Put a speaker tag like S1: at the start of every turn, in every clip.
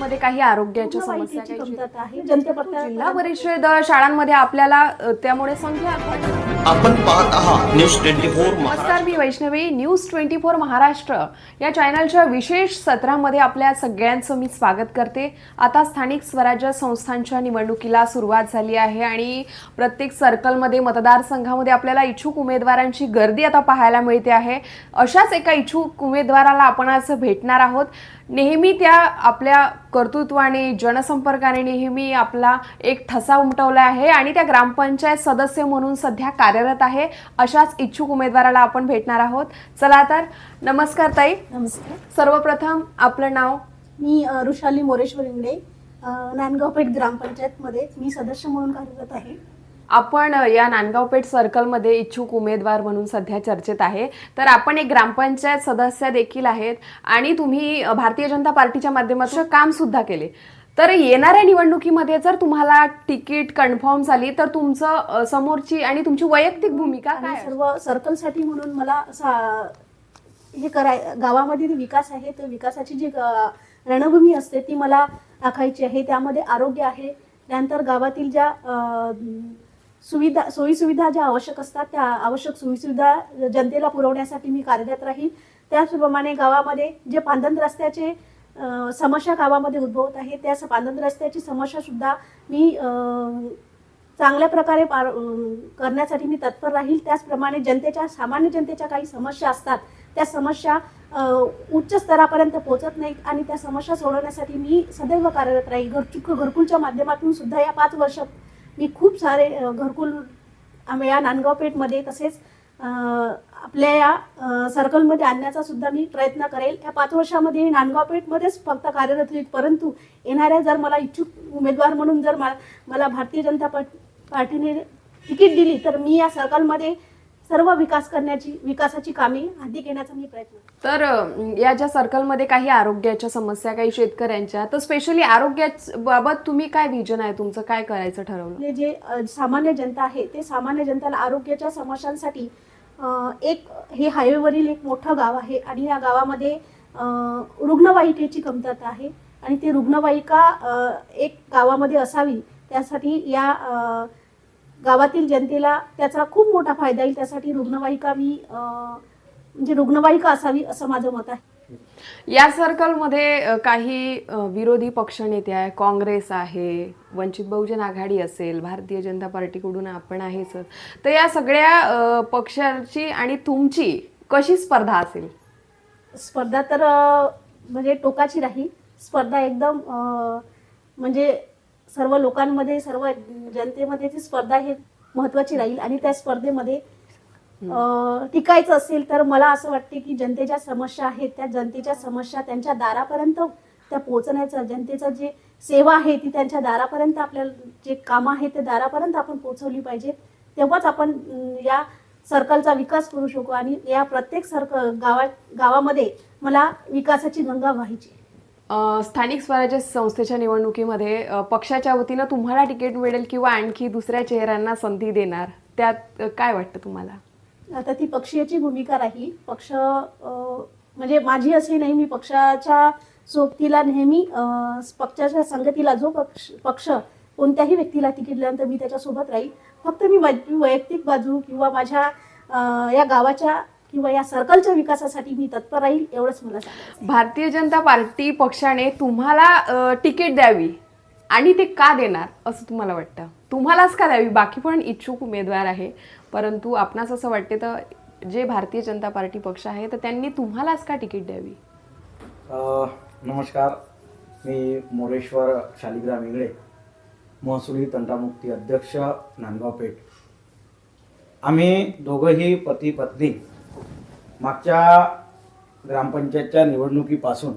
S1: मध्ये काही आरोग्याच्या समस्या काही
S2: आहे.
S1: जिल्हा परिषद शाळांमध्ये आपल्याला अ, त्यामुळे संख्या
S3: आपण पाहत आहात न्यूज ट्वेंटी फोर
S1: नमस्कार मी Vaishnavi. News twenty four Maharashtra. या चॅनलच्या विशेष सत्रामध्ये आपल्या सगळ्यांचं मी स्वागत करते. आता स्थानिक स्वराज्य संस्थांच्या निवडणुकीला सुरुवात झाली आहे आणि प्रत्येक सर्कलमध्ये मतदारसंघामध्ये आपल्याला इच्छुक उमेदवारांची गर्दी आता पाहायला मिळते आहे. अशाच एका इच्छुक उमेदवाराला आपण आज भेटणार आहोत. नेहमी त्या आपल्या कर्तृत्वाने जनसंपर्काने नेहमी आपला एक ठसा उमटवला आहे आणि त्या ग्रामपंचायत सदस्य म्हणून सध्या कार्यरत आहे. अशाच इच्छुक उमेदवाराला आपण भेटणार आहोत. चला तर नमस्कार ताई.
S2: नमस्कार.
S1: सर्वप्रथम आपलं नाव?
S2: मी ऋषाली मोरेश्वर इंगडे नांदगावपेठ ग्रामपंचायतमध्ये मी सदस्य म्हणून कार्यरत आहे.
S1: आपण या नांदगावपेठ सर्कलमध्ये इच्छुक उमेदवार म्हणून सध्या चर्चेत आहे. तर आपण एक ग्रामपंचायत सदस्य देखील आहेत आणि तुम्ही भारतीय जनता पार्टीच्या माध्यमातून काम सुद्धा केले. तर येणाऱ्या निवडणुकीमध्ये जर तुम्हाला तिकीट कन्फर्म झाली तर तुमचं समोरची आणि तुमची वैयक्तिक भूमिका काय?
S2: सर्व सर्कलसाठी म्हणून मला हे कराय गावामध्ये विकास आहे तर विकासाची जी रणभूमी असते ती मला आखायची आहे. त्यामध्ये आरोग्य आहे. त्यानंतर गावातील ज्या सुविधा सोयीसुविधा ज्या आवश्यक असतात त्या आवश्यक सोयीसुविधा जनतेला पुरवण्यासाठी मी कार्यरत राहील त्याचप्रमाणे गावामध्ये जे पांदन रस्त्याचे समस्या गावामध्ये उद्भवत आहे त्या स- पांदन रस्त्याची समस्यासुद्धा मी चांगल्या प्रकारे पार करण्यासाठी मी तत्पर राहील. त्याचप्रमाणे जनतेच्या सामान्य जनतेच्या काही समस्या असतात त्या समस्या उच्च स्तरापर्यंत पोहोचत नाहीत आणि त्या समस्या सोडवण्यासाठी मी सदैव कार्यरत राहील घरचुक घरकुलच्या माध्यमातून सुद्धा या पाच वर्षात मी खूप सारे घरकुल आम्ही या नांदगाव पेठमध्ये तसेच आपल्या या सर्कलमध्ये आणण्याचा सुद्धा मी प्रयत्न करेल. या पाच वर्षामध्ये मी नांदगाव पेठमध्येच फक्त कार्यरत होईल. परंतु येणाऱ्या जर मला इच्छुक उमेदवार म्हणून जर मला मला भारतीय जनता पार्टीने तिकीट दिली तर मी या सर्कलमध्ये सर्व विकास करण्याची विकासाची कामे हाती घेण्याचा मी प्रयत्न.
S1: तर या ज्या सर्कलमध्ये काही आरोग्याच्या समस्या काही शेतकऱ्यांच्या तर स्पेशली आरोग्या बाबत तुम्ही काय विजन आहे तुमचं काय करायचं ठरवलं
S2: जे सामान्य जनता आहे ते सामान्य जनतेला आरोग्याच्या समस्यांसाठी एक हे हायवेवरील एक मोठं गाव आहे आणि या गावामध्ये रुग्णवाहिकेची कमतरता आहे आणि ती रुग्णवाहिका एक गावामध्ये असावी त्यासाठी या गावातील जनतेला त्याचा खूप मोठा फायदा येईल त्यासाठी रुग्णवाहिका मी म्हणजे रुग्णवाहिका असावी असं माझं मत आहे.
S1: या सर्कलमध्ये काही विरोधी पक्षनेते आहे काँग्रेस आहे वंचित बहुजन आघाडी असेल भारतीय जनता पार्टीकडून आपण आहेच. तर या सगळ्या पक्षाची आणि तुमची कशी स्पर्धा असेल?
S2: स्पर्धा तर म्हणजे टोकाची राहील. स्पर्धा एकदम म्हणजे सर्व लोकांमध्ये सर्व जनतेमध्ये ती स्पर्धा हे महत्वाची राहील आणि त्या स्पर्धेमध्ये अ, टिकायचं असेल तर मला असं वाटते की जनतेच्या समस्या आहेत त्या जनतेच्या समस्या त्यांच्या दारापर्यंत त्या पोहोचण्याचं जनतेचं जे सेवा आहे ती त्यांच्या दारापर्यंत आपल्याला जे कामं आहेत ते दारापर्यंत आपण पोहोचवली पाहिजे तेव्हाच आपण या सर्कलचा विकास करू शकू आणि या प्रत्येक सर्कल गावात गावामध्ये मला विकासाची गंगा व्हायची
S1: स्थानिक स्वराज्य संस्थेच्या निवडणुकीमध्ये पक्षाच्या वतीनं तुम्हाला तिकीट मिळेल किंवा आणखी दुसऱ्या चेहऱ्यांना संधी देणार? त्यात काय वाटतं तुम्हाला?
S2: आता ती पक्षीयाची भूमिका राहील. पक्ष म्हणजे माझी अशी नाही मी पक्षाच्या सोबतीला नेहमी पक्षाच्या संगतीला जो पक्ष पक्ष कोणत्याही व्यक्तीला तिकीट दिल्यानंतर मी त्याच्यासोबत राहील. फक्त मी वैयक्तिक बाजू किंवा माझ्या या गावाच्या किंवा या सर्कलच्या विकासासाठी मी तत्पर राहील एवढंच मला सांगायचं
S1: भारतीय जनता पार्टी पक्षाने तुम्हाला तिकीट द्यावी आणि ते का देणार असं तुम्हाला वाटतं? तुम्हालाच का द्यावी? बाकी पण इच्छुक उमेदवार आहे. परंतु आपणास असं वाटते तर जे भारतीय जनता पार्टी पक्ष आहे तर त्यांनी तुम्हालाच का तिकीट द्यावी?
S4: नमस्कार. मी मोरेश्वर शालिग्राम इंगळे महसुली तंटामुक्ती अध्यक्ष नांदगाव पेठ. आम्ही दोघंही पती पत्नी मागच्या ग्रामपंचायतच्या निवडणुकीपासून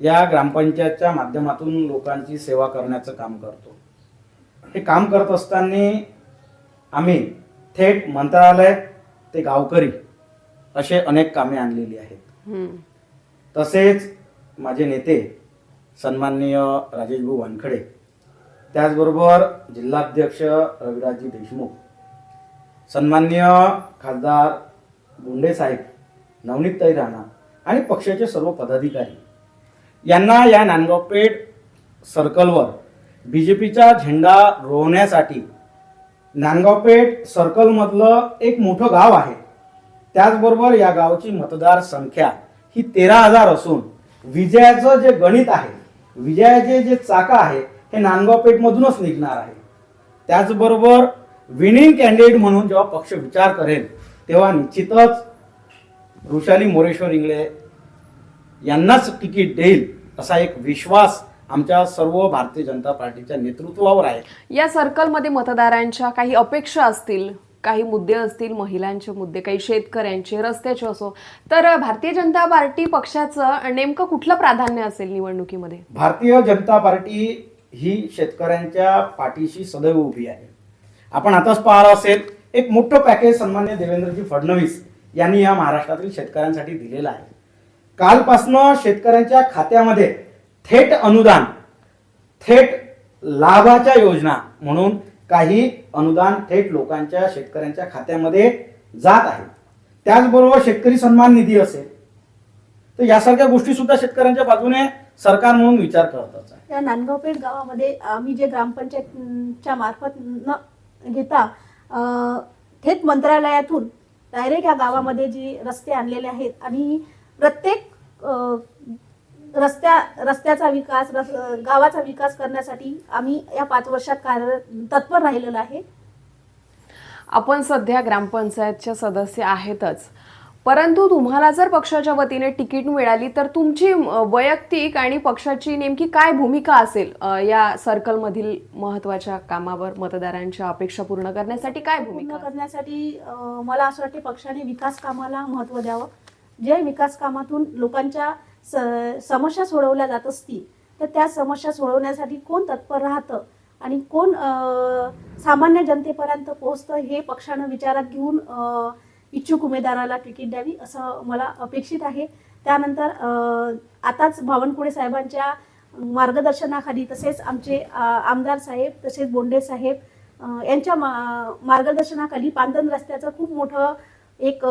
S4: या ग्रामपंचायतच्या माध्यमातून लोकांची सेवा करण्याचं काम करतो हे काम करत असताना आम्ही थेट मंत्रालय ते गावकरी असे अनेक कामे आणलेली आहेत. तसेच माझे नेते सन्माननीय राजेशभाऊ वानखडे त्याचबरोबर जिल्हाध्यक्ष रविराजजी देशमुख सन्माननीय खासदार गुंडे साहेब नवनीतताई राणा आणि पक्षाचे सर्व पदाधिकारी. यांना या नांदगाव पेठ सर्कलवर बी जे पीचा झेंडा रोवण्यासाठी नांदगावपेठ सर्कलमधलं एक मोठं गाव आहे. त्याचबरोबर या गावची मतदार संख्या ही तेरा हजार असून विजयाचं जे गणित आहे विजयाचे जे चाका आहे हे नांदगाव पेठमधूनच निघणार आहे. त्याचबरोबर विनिंग कॅन्डिडेट म्हणून जेव्हा पक्ष विचार करेल तेव्हा निश्चितच वृषाली मोरेश्वर इंगळे यांनाच तिकीट देईल असा एक विश्वास आमच्या सर्व भारतीय जनता पार्टीच्या नेतृत्वावर आहे.
S1: या सर्कलमध्ये मतदारांच्या काही अपेक्षा असतील काही मुद्दे असतील महिलांचे मुद्दे काही शेतकऱ्यांचे रस्त्याचे असो तर भारतीय जनता पार्टी पक्षाचं नेमकं कुठलं प्राधान्य असेल निवडणुकीमध्ये?
S4: भारतीय जनता पार्टी ही शेतकऱ्यांच्या पाठीशी सदैव उभी आहे. आपण आताच पाहिलं असेल एक मोठं पॅकेज सन्मान्य देवेंद्रजी फडणवीस यांनी या महाराष्ट्रातील शेतकऱ्यांसाठी दिलेलं आहे. कालपासनं शेतकऱ्यांच्या खात्यामध्ये थेट अनुदान थेट लाभाच्या योजना म्हणून काही अनुदान थेट लोकांच्या शेतकऱ्यांच्या खात्यामध्ये जात आहे. त्याचबरोबर शेतकरी सन्मान निधी असेल. तर यासारख्या गोष्टी सुद्धा शेतकऱ्यांच्या बाजूने सरकार म्हणून विचार करतच आहे.
S2: या नांदगावपेठ गावामध्ये आम्ही जे ग्रामपंचायतच्या मार्फत न घेता थेट मंत्रालयातून डायरेक्ट या गावामध्ये जे रस्ते आणलेले आहेत आणि प्रत्येक रस्त्या रस्त्याचा विकास रस गावाचा विकास करण्यासाठी आम्ही या पाच वर्षात कार्य तत्पर राहिलेलो आहे.
S1: आपण सध्या ग्रामपंचायतच्या सदस्य आहेतच. परंतु तुम्हाला जर पक्षाच्या वतीने तिकीट मिळाली तर तुमची वैयक्तिक आणि पक्षाची नेमकी काय भूमिका असेल या सर्कलमधील महत्त्वाच्या कामावर मतदारांच्या अपेक्षा पूर्ण करण्यासाठी काय भूमिका
S2: करण्यासाठी मला असं वाटते पक्षाने विकास कामाला महत्त्व द्यावं. जे विकास कामातून लोकांच्या स समस्या सोडवल्या जात असतील तर त्या समस्या सोडवण्यासाठी कोण तत्पर राहतं आणि कोण सामान्य जनतेपर्यंत पोहोचतं हे पक्षानं विचारात घेऊन इच्छुक उमेदवाराला तिकीट द्यावी असं मला अपेक्षित आहे. त्यानंतर आताच बावनकुळे साहेबांच्या मार्गदर्शनाखाली तसेच आमचे आमदार साहेब तसेच बोंडे साहेब यांच्या मा- मार्गदर्शनाखाली पांदन रस्त्याचं खूप मोठं एक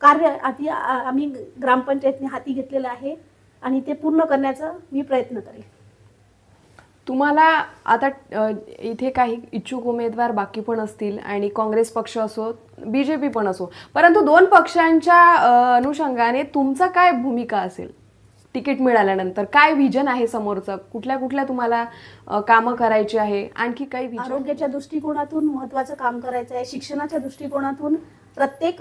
S2: कार्य आधी आम्ही ग्रामपंचायतने हाती घेतलेलं आहे आणि ते पूर्ण करण्याचा मी प्रयत्न करेल
S1: तुम्हाला आता इथे काही इच्छुक उमेदवार बाकी पण असतील आणि काँग्रेस पक्ष असो बीजेपी पण असो परंतु दोन पक्षांच्या अनुषंगाने तुमचा काय भूमिका असेल? तिकीट मिळाल्यानंतर काय विजन आहे समोरचं? कुठल्या कुठल्या तुम्हाला कामं करायची आहे? आणखी काही
S2: आरोग्याच्या दृष्टिकोनातून महत्वाचं काम करायचं आहे शिक्षणाच्या दृष्टिकोनातून प्रत्येक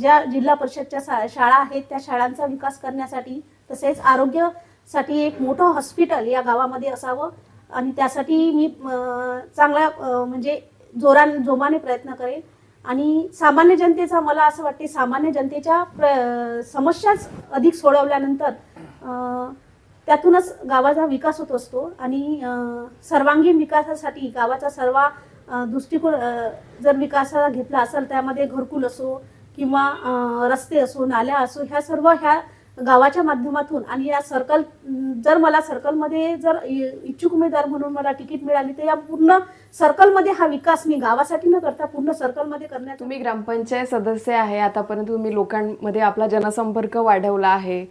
S2: ज्या जिल्हा परिषदच्या शाळा आहेत त्या शाळांचा विकास करण्यासाठी तसेच आरोग्य साठी एक मोठं हॉस्पिटल या गावामध्ये असावं. आणि त्यासाठी मी चांगला चांगल्या म्हणजे जोरान जोमाने प्रयत्न करेन. आणि सामान्य जनतेचा मला असं वाटते सामान्य जनतेच्या प्र समस्याच अधिक सोडवल्यानंतर त्यातूनच गावाचा विकास होत असतो. आणि सर्वांगीण विकासासाठी गावाचा सर्व दृष्टिकोन जर विकासाला घेतला असेल त्यामध्ये घरकुल असो किंवा रस्ते असो नाल्या असो ह्या सर्व ह्या गावाच्या माध्यमातून आणि या सर्कल जर मला सर्कलमध्ये जर इच्छुक उमेदवार म्हणून मला तिकीट मिळाली तर या पूर्ण सर्कलमध्ये हा विकास मी गावासाठी न करता पूर्ण सर्कलमध्ये करण्यात
S1: तुम्ही ग्रामपंचायत सदस्य आहे आतापर्यंत तुम्ही लोकांमध्ये आपला जनसंपर्क वाढवला आहे.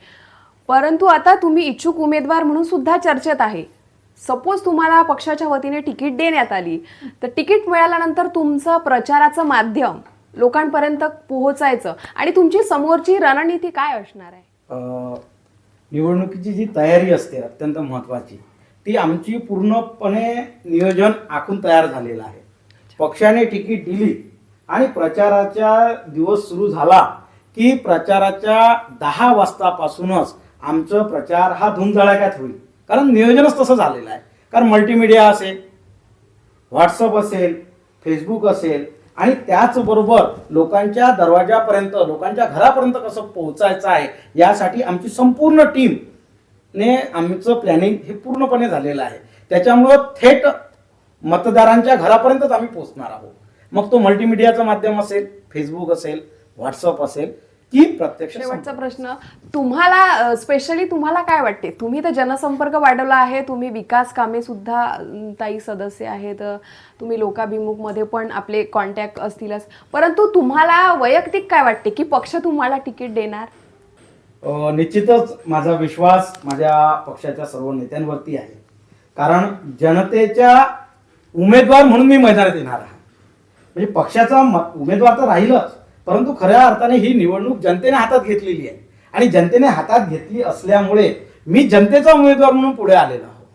S1: परंतु आता तुम्ही इच्छुक उमेदवार म्हणून सुद्धा चर्चेत आहे. सपोज तुम्हाला पक्षाच्या वतीने तिकीट देण्यात आली तर तिकीट मिळाल्यानंतर तुमचं प्रचाराचं माध्यम लोकांपर्यंत पोहोचायचं आणि तुमची समोरची रणनीती काय असणार आहे?
S4: निवडणुकीची जी तयारी असते अत्यंत महत्त्वाची ती आमची पूर्णपणे नियोजन आखून तयार झालेलं आहे. पक्षाने तिकीट दिली आणि प्रचाराचा दिवस सुरू झाला की प्रचाराच्या दहा वाजतापासूनच आमचं प्रचार हा धुमधडाक्यात होईल. कारण नियोजनच तसं झालेलं आहे. कारण मल्टीमीडिया असेल व्हॉट्सअप असेल फेसबुक असेल आणि त्याचबरोबर लोकांच्या दरवाजापर्यंत लोकांच्या घरापर्यंत कसं पोहोचायचं आहे यासाठी आमची संपूर्ण टीम ने आमचं प्लॅनिंग हे पूर्णपणे झालेलं आहे. त्याच्यामुळं थेट मतदारांच्या घरापर्यंतच आम्ही पोहोचणार आहोत. मग तो मल्टीमीडियाचं माध्यम असेल फेसबुक असेल व्हॉट्सअप असेल की प्रत्यक्ष
S1: शेवटचा प्रश्न तुम्हाला स्पेशली तुम्हाला काय वाटते? तुम्ही तर जनसंपर्क वाढवला आहे तुम्ही विकास कामे सुद्धा ताई सदस्य आहेत तुम्ही लोकाभिमुखमध्ये पण आपले कॉन्टॅक्ट असतीलच. परंतु तुम्हाला वैयक्तिक काय वाटते? की पक्ष तुम्हाला तिकीट देणार?
S4: निश्चितच माझा विश्वास माझ्या पक्षाच्या सर्व नेत्यांवरती आहे. कारण जनतेच्या उमेदवार म्हणून मी मैदानात येणार आहे. म्हणजे पक्षाचा उमेदवार तर राहीलच. परंतु खऱ्या अर्थाने ही निवडणूक जनतेने हातात घेतलेली आहे. आणि जनतेने हातात घेतली असल्यामुळे मी जनतेचा उमेदवार म्हणून पुढे आलेलो आहो.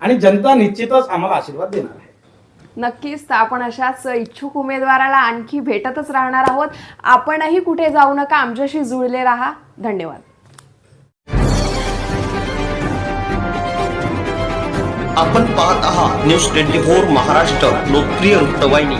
S4: आणि जनता निश्चितच आम्हाला आशीर्वाद देणार आहे.
S1: नक्कीच तर आपण अशाच इच्छुक उमेदवाराला आणखी भेटतच राहणार आहोत. आपणही कुठे जाऊ नका आमच्याशी जुळले राहा. धन्यवाद.
S3: आपण पाहत आहात न्यूज ट्वेंटी फोर महाराष्ट्र लोकप्रिय वृत्तवाहिनी.